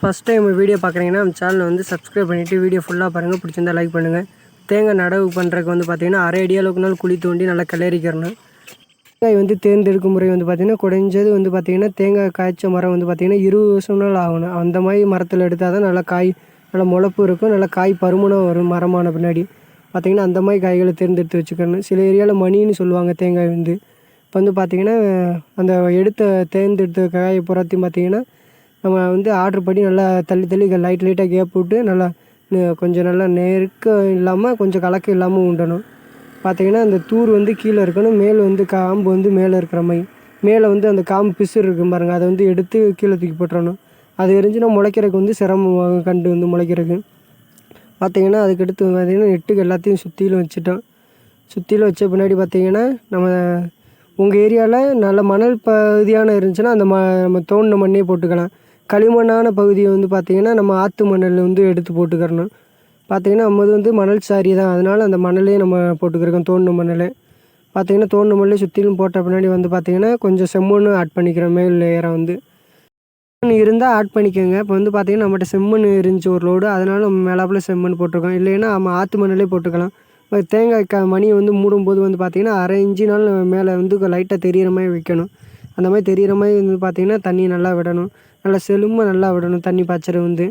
First time video பார்க்குறீங்கன்னா நம்ம சேனலை வந்து சப்ஸ்கிரைப் பண்ணிவிட்டு வீடியோ ஃபுல்லாக பாருங்கள் பிடிச்சிருந்தா லைக் பண்ணுங்கள் தேங்காய் நடவு பண்ணுறதுக்கு வந்து பார்த்திங்கன்னா அரை அடி அளவுக்கு நாள் குழி தோண்டி நல்லா கிளறிக்கிறணும். தேங்காய் வந்து தேர்ந்தெடுக்கும் முறை வந்து பார்த்திங்கன்னா குறைஞ்சது வந்து பார்த்திங்கன்னா தேங்காய் காய்ச்ச மரம் வந்து பார்த்திங்கன்னா இருபது வருஷம் நாள் ஆகணும். அந்த மாதிரி மரத்தில் எடுத்தால் தான் நல்லா காய் நல்லா முளப்பு இருக்கும். நல்லா காய் பருமனம் வரும் மரமான பின்னாடி. பார்த்திங்கன்னா அந்த மாதிரி காய்களை தேர்ந்தெடுத்து வச்சுக்கணும். சில ஏரியாவில் மணின்னு சொல்லுவாங்க தேங்காய் வந்து. இப்போ வந்து பார்த்திங்கன்னா அந்த எடுத்த தேர்ந்தெடுத்த காயை புறத்தையும் பார்த்திங்கன்னா நம்ம வந்து ஆர்டர் படி நல்லா தள்ளி தள்ளி லைட் லைட்டாக கேப் விட்டு நல்லா கொஞ்சம் நல்லா நெருக்கம் இல்லாமல் கொஞ்சம் கலக்கம் இல்லாமல் உண்டணும் பார்த்தீங்கன்னா அந்த தூர் வந்து கீழே இருக்கணும். மேலே வந்து காம்பு வந்து மேலே இருக்கிற மாதிரி. மேலே வந்து அந்த காம்பு பிசுறு இருக்கும் பாருங்கள் அதை வந்து எடுத்து கீழே தூக்கி போட்டுறணும். அது எரிஞ்சுன்னா முளைக்கிறதுக்கு வந்து சிரமம் கண்டு வந்து முளைக்கிறதுக்கு. பார்த்தீங்கன்னா அதுக்கடுத்து பார்த்தீங்கன்னா நெட்டுக்கு எல்லாத்தையும் சுற்றிலும் வச்சுட்டோம். சுற்றிலும் வச்ச பின்னாடி பார்த்தீங்கன்னா நம்ம உங்கள் ஏரியாவில் நல்ல மணல் பகுதியான இருந்துச்சுன்னா அந்த ம நம்ம தோண்டின மண்ணே போட்டுக்கலாம். களிமண்ணான பகுதியை வந்து பார்த்திங்கன்னா நம்ம ஆற்று மணல் வந்து எடுத்து போட்டுக்கிறணும். பார்த்திங்கன்னா நம்ம வந்து மணல் சாரி தான். அதனால் அந்த மணலே நம்ம போட்டுக்கிறோம் தோண்டின மணல். பார்த்திங்கன்னா தோண்டின மணலே சுற்றிலும் போட்ட பின்னாடி வந்து பார்த்திங்கன்னா கொஞ்சம் செம்மண் ஆட் பண்ணிக்கிறோம் மேல் லேயரை வந்து. செம்மண் இருந்தால் ஆட் பண்ணிக்கோங்க. இப்போ வந்து பார்த்திங்கன்னா நம்மகிட்ட செம்மண் இருந்துச்சு ஒரு லோடு அதனால் நம்ம மேலாப்பில் செம்மண் போட்டிருக்கோம். இல்லைன்னா நம்ம ஆற்று மணலே போட்டுக்கலாம். தேங்காய் க மணியை வந்து மூடும்போது வந்து பார்த்திங்கன்னா அரை இன்ச்சு நாள் மேலே வந்து லைட்டாக தெரியிற மாதிரி வைக்கணும். அந்த மாதிரி தெரிகிற மாதிரி வந்து பார்த்திங்கன்னா தண்ணி நல்லா விடணும். நல்லா செழும்ப நல்லா விடணும் தண்ணி பாய்ச்சறது வந்து.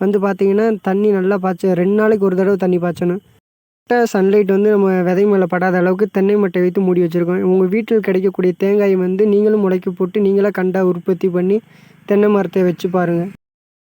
வந்து பார்த்திங்கன்னா தண்ணி நல்லா பாய்ச்ச ரெண்டு நாளைக்கு ஒரு தடவை தண்ணி பாய்ச்சணும். சன்லைட் வந்து நம்ம விதை மேலே படாத அளவுக்கு தென்னை மட்டை வைத்து மூடி வச்சுருக்கோம். உங்கள் வீட்டில் கிடைக்கக்கூடிய தேங்காயை வந்து நீங்களும் முளைக்க போட்டு நீங்களாக கண்டாக உற்பத்தி பண்ணி தென்னை மரத்தை வச்சு பாருங்கள்